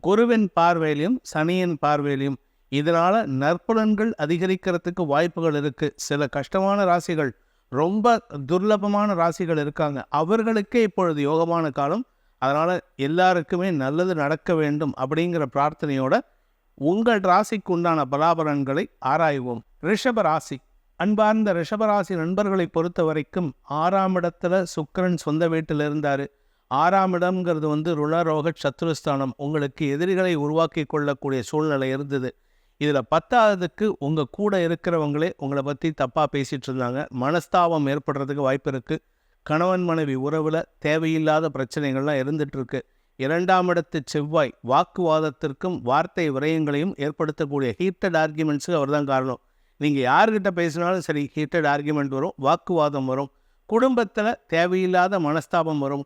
குருவின் பார்வையிலையும் சனியின் பார்வையிலையும் இதனால் நற்புலன்கள் அதிகரிக்கிறதுக்கு வாய்ப்புகள் இருக்குது சில கஷ்டமான ராசிகள் ரொம்ப துர்லபமான ராசிகள் இருக்காங்க. அவர்களுக்கே இப்பொழுது யோகமான காலம். அதனால் எல்லாருக்குமே நல்லது நடக்க வேண்டும் அப்படிங்கிற பிரார்த்தனையோட உங்கள் ராசிக்கு உண்டான பலாபலன்களை ஆராய்வோம். ரிஷப ராசி. அன்பார்ந்த ரிஷபராசி நண்பர்களை பொறுத்த வரைக்கும் ஆறாம் இடத்துல சுக்கரன் சொந்த வீட்டில் இருந்தார். ஆறாம் இடம்ங்கிறது வந்து ருணரோக சத்ருஸ்தானம். உங்களுக்கு எதிரிகளை உருவாக்கி கொள்ளக்கூடிய சூழ்நிலை இருந்தது. இதில் பத்தாவதுக்கு உங்கள் கூட இருக்கிறவங்களே உங்களை பற்றி தப்பாக பேசிகிட்டு இருந்தாங்க. மனஸ்தாபம் ஏற்படுறதுக்கு வாய்ப்பு இருக்குது கணவன் மனைவி உறவில் தேவையில்லாத பிரச்சனைகள்லாம் இருந்துகிட்ருக்கு இரண்டாம் இடத்து செவ்வாய் வாக்குவாதத்திற்கும் வார்த்தை விரயங்களையும் ஏற்படுத்தக்கூடிய ஹீட்டட் ஆர்கியூமெண்ட்ஸுக்கு அவர் தான் காரணம். நீங்கள் யார்கிட்ட பேசினாலும் சரி ஹீட்டட் ஆர்கியூமெண்ட் வரும் வாக்குவாதம் வரும். குடும்பத்தில் தேவையில்லாத மனஸ்தாபம் வரும்.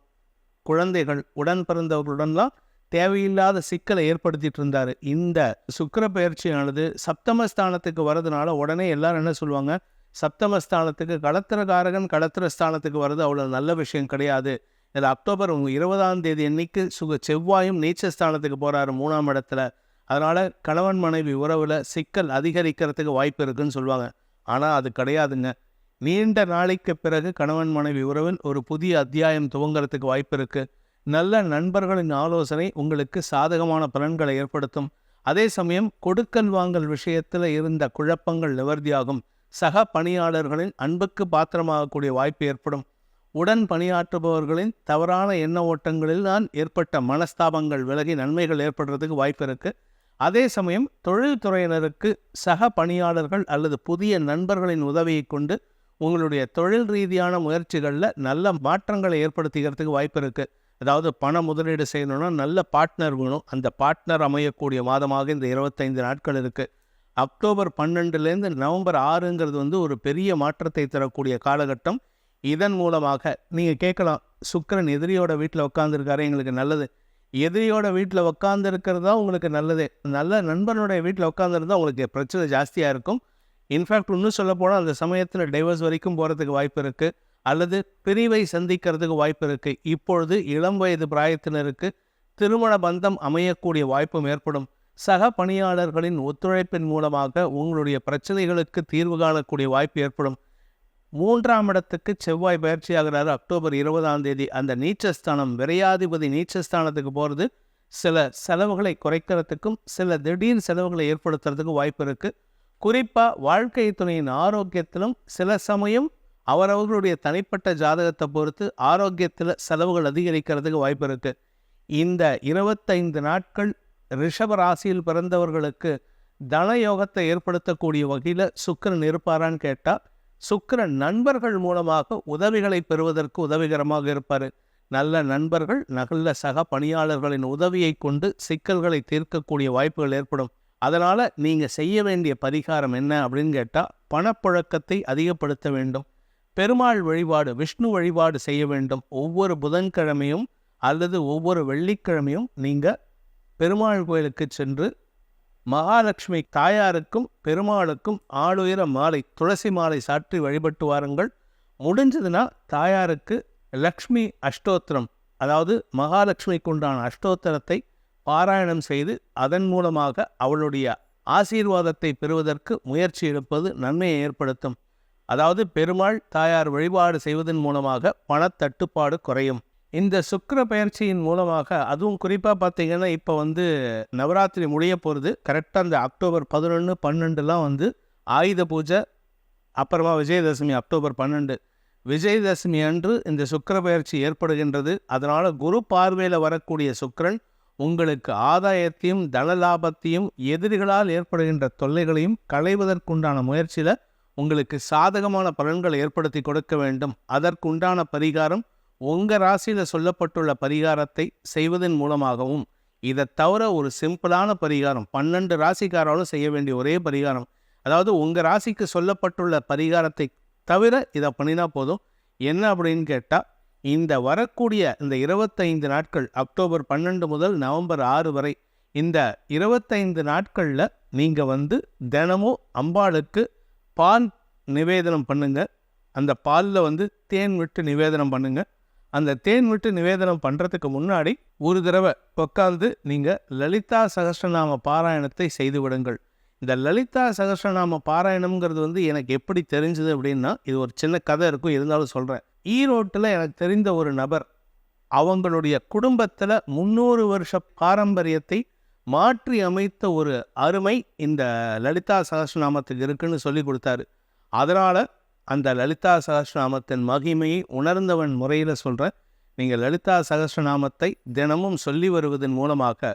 குழந்தைகள் உடன் பிறந்தவர்களுடன்லாம் தேவையில்லாத சிக்கலை ஏற்படுத்திட்டு இருந்தார் இந்த சுக்கிர பயிற்சியானது சப்தமஸ்தானத்துக்கு வரதுனால உடனே எல்லாரும் என்ன சொல்லுவாங்க? சப்தமஸ்தானத்துக்கு கடத்திரகாரகன் கடத்திரஸ்தானத்துக்கு வர்றது அவ்வளோ நல்ல விஷயம் கிடையாது. இதில் அக்டோபர் இருபதாம் தேதி அன்னைக்கு சுக செவ்வாயும் நீச்சஸ்தானத்துக்கு போகிறாரு மூணாம் இடத்துல. அதனால் கணவன் மனைவி உறவில் சிக்கல் அதிகரிக்கிறதுக்கு வாய்ப்பு இருக்குன்னு சொல்லுவாங்க. ஆனால் அது கிடையாதுங்க. நீண்ட நாளைக்கு பிறகு கணவன் மனைவி உறவில் ஒரு புதிய அத்தியாயம் துவங்கிறதுக்கு வாய்ப்பு இருக்குது நல்ல நண்பர்களின் ஆலோசனை உங்களுக்கு சாதகமான பலன்களை ஏற்படுத்தும். அதே சமயம் கொடுக்கல் வாங்கல் விஷயத்தில் இருந்த குழப்பங்கள் நிவர்த்தியாகும். சக பணியாளர்களின் அன்புக்கு பாத்திரமாகக்கூடிய வாய்ப்பு ஏற்படும். உடன் பணியாற்றுபவர்களின் தவறான எண்ண ஓட்டங்களில் தான் ஏற்பட்ட மனஸ்தாபங்கள் விலகி நன்மைகள் ஏற்படுறதுக்கு வாய்ப்பு இருக்குது அதே சமயம் தொழில்துறையினருக்கு சக பணியாளர்கள் அல்லது புதிய நண்பர்களின் உதவியை கொண்டு உங்களுடைய தொழில் ரீதியான முயற்சிகளில் நல்ல மாற்றங்களை ஏற்படுத்திக்கிறதுக்கு வாய்ப்பு இருக்குது அதாவது பண முதலீடு செய்யணும்னா நல்ல பார்ட்னர் வேணும். அந்த பார்ட்னர் அமையக்கூடிய மாதமாக இந்த இருபத்தைந்து நாட்கள் இருக்குது அக்டோபர் பன்னெண்டுலேருந்து நவம்பர் ஆறுங்கிறது வந்து ஒரு பெரிய மாற்றத்தை தரக்கூடிய காலகட்டம். இதன் மூலமாக நீங்கள் கேட்கலாம் சுக்கரன் எதிரியோட வீட்டில் உட்காந்துருக்காரு எங்களுக்கு நல்லது. எதிரியோட வீட்டில் உட்காந்துருக்கிறது தான் உங்களுக்கு நல்லது. நல்ல நண்பனுடைய வீட்டில் உட்காந்துருந்தா உங்களுக்கு பிரச்சனை ஜாஸ்தியாக இருக்கும். இன்ஃபேக்ட் இன்னும் சொல்ல போனால் அந்த சமயத்தில் டைவர்ஸ் வரைக்கும் போகிறதுக்கு வாய்ப்பு இருக்குது அல்லது பிரிவை சந்திக்கிறதுக்கு வாய்ப்பு இருக்குது இப்பொழுது இளம் வயது பிராயத்தினருக்கு திருமண பந்தம் அமையக்கூடிய வாய்ப்பும் ஏற்படும். சக பணியாளர்களின் ஒத்துழைப்பின் மூலமாக உங்களுடைய பிரச்சனைகளுக்கு தீர்வு காணக்கூடிய வாய்ப்பு ஏற்படும். மூன்றாம் இடத்துக்கு செவ்வாய் பயிற்சியாகிறார். அக்டோபர் இருபதாம் தேதி அந்த நீச்சஸ்தானம் விரையாதிபதி நீச்சஸ்தானத்துக்கு போகிறது சில செலவுகளை குறைக்கிறதுக்கும் சில திடீர் செலவுகளை ஏற்படுத்துறதுக்கும் வாய்ப்பு இருக்குது குறிப்பாக வாழ்க்கை துணையின் ஆரோக்கியத்திலும் சில சமயம் அவரவர்களுடைய தனிப்பட்ட ஜாதகத்தை பொறுத்து ஆரோக்கியத்தில் செலவுகள் அதிகரிக்கிறதுக்கு வாய்ப்பு இருக்குது இந்த இருபத்தைந்து நாட்கள் ரிஷப ராசியில் பிறந்தவர்களுக்கு தன யோகத்தை ஏற்படுத்தக்கூடிய வகையில் சுக்கரன் இருப்பாரான்னு கேட்டால் சுக்கரன் நண்பர்கள் மூலமாக உதவிகளை பெறுவதற்கு உதவிகரமாக இருப்பார். நல்ல நண்பர்கள் நல்ல சக பணியாளர்களின் உதவியை கொண்டு சிக்கல்களை தீர்க்கக்கூடிய வாய்ப்புகள் ஏற்படும். அதனால் நீங்கள் செய்ய வேண்டிய பரிகாரம் என்ன அப்படின்னு கேட்டால் பணப்புழக்கத்தை அதிகப்படுத்த வேண்டும். பெருமாள் வழிபாடு விஷ்ணு வழிபாடு செய்ய வேண்டும். ஒவ்வொரு புதன்கிழமையும் அல்லது ஒவ்வொரு வெள்ளிக்கிழமையும் நீங்கள் பெருமாள் கோயிலுக்கு சென்று மகாலட்சுமி தாயாருக்கும் பெருமாளுக்கும் ஆளுயர மாலை துளசி மாலை சாற்றி வழிபட்டு வாருங்கள். முடிஞ்சதுன்னா தாயாருக்கு லக்ஷ்மி அஷ்டோத்திரம் அதாவது மகாலட்சுமிக்கு உண்டான அஷ்டோத்திரத்தை பாராயணம் செய்து அதன் மூலமாக அவளுடைய ஆசீர்வாதத்தை பெறுவதற்கு முயற்சி எடுப்பது நன்மையை ஏற்படுத்தும். அதாவது பெருமாள் தாயார் வழிபாடு செய்வதன் மூலமாக பணத்தட்டுப்பாடு குறையும். இந்த சுக்கிர பயிற்சியின் மூலமாக அதுவும் குறிப்பாக பார்த்தீங்கன்னா இப்போ வந்து நவராத்திரி முடிய போகிறது கரெக்டாக அந்த அக்டோபர் பதினொன்று பன்னெண்டுலாம் வந்து ஆயுத பூஜை அப்புறமா விஜயதசமி அக்டோபர் பன்னெண்டு. விஜயதசமி அன்று இந்த சுக்கர பயிற்சி ஏற்படுகின்றது. அதனால் குரு பார்வையில் வரக்கூடிய சுக்கரன் உங்களுக்கு ஆதாயத்தையும் தளலாபத்தையும் எதிரிகளால் ஏற்படுகின்ற தொல்லைகளையும் களைவதற்குண்டான முயற்சியில் உங்களுக்கு சாதகமான பலன்களை ஏற்படுத்தி கொடுக்க வேண்டும். அதற்குண்டான பரிகாரம் உங்கள் ராசியில் சொல்லப்பட்டுள்ள பரிகாரத்தை செய்வதன் மூலமாகவும் இதை தவிர ஒரு சிம்பிளான பரிகாரம் பன்னெண்டு ராசிக்காராலும் செய்ய வேண்டிய ஒரே பரிகாரம். அதாவது உங்கள் ராசிக்கு சொல்லப்பட்டுள்ள பரிகாரத்தை தவிர இதை பண்ணினா போதும். என்ன அப்படின்னு கேட்டால் இந்த வரக்கூடிய இந்த இருபத்தைந்து நாட்கள் அக்டோபர் பன்னெண்டு முதல் நவம்பர் ஆறு வரை இந்த இருபத்தைந்து நாட்களில் நீங்கள் வந்து தினமும் அம்பாளுக்கு பால் நிவேதனம் பண்ணுங்க. அந்த பாலில் வந்து தேன் விட்டு நிவேதனம் பண்ணுங்க. அந்த தேன் விட்டு நிவேதனம் பண்ணுறதுக்கு முன்னாடி ஒரு தடவை உட்காந்து நீங்கள் லலிதா சகஸ்ரநாம பாராயணத்தை செய்து விடுங்கள். இந்த லலிதா சகஸ்ரநாம பாராயணம்ங்கிறது வந்து எனக்கு எப்படி தெரிஞ்சது அப்படின்னா இது ஒரு சின்ன கதை இருக்கும் இருந்தாலும் சொல்கிறேன் ஈரோட்டில் எனக்கு தெரிந்த ஒரு நபர் அவங்களுடைய குடும்பத்தில் முந்நூறு வருஷ பாரம்பரியத்தை மாற்றி அமைத்த ஒரு அருமை இந்த லலிதா சகஸ்ரநாமத்துக்கு இருக்குன்னு சொல்லி கொடுத்தாரு. அதனால் அந்த லலிதா சகஸ்ரநாமத்தின் மகிமையை உணர்ந்தவன் முறையில் சொல்கிறேன் நீங்கள் லலிதா சகஸ்ரநாமத்தை தினமும் சொல்லி வருவதன் மூலமாக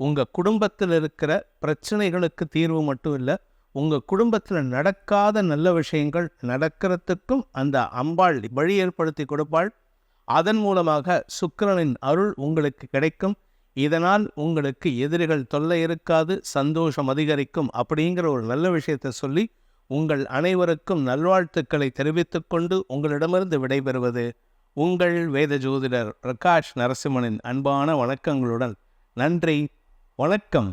உங்கள் குடும்பத்தில் இருக்கிற பிரச்சனைகளுக்கு தீர்வு மட்டும் இல்லை உங்கள் குடும்பத்தில் நடக்காத நல்ல விஷயங்கள் நடக்கிறதுக்கும் அந்த அம்பாள் வழி ஏற்படுத்தி கொடுப்பாள். அதன் மூலமாக சுக்கிரனின் அருள் உங்களுக்கு கிடைக்கும். இதனால் உங்களுக்கு எதிரிகள் தொல்லை இருக்காது சந்தோஷம் அதிகரிக்கும் அப்படிங்கிற ஒரு நல்ல விஷயத்தை சொல்லி உங்கள் அனைவருக்கும் நல்வாழ்த்துக்களை தெரிவித்துக்கொண்டு உங்களிடமிருந்து விடைபெறுவது உங்கள் வேத ஜோதிடர் பிரகாஷ் நரசிம்மனின் அன்பான வணக்கங்களுடன் நன்றி வணக்கம்.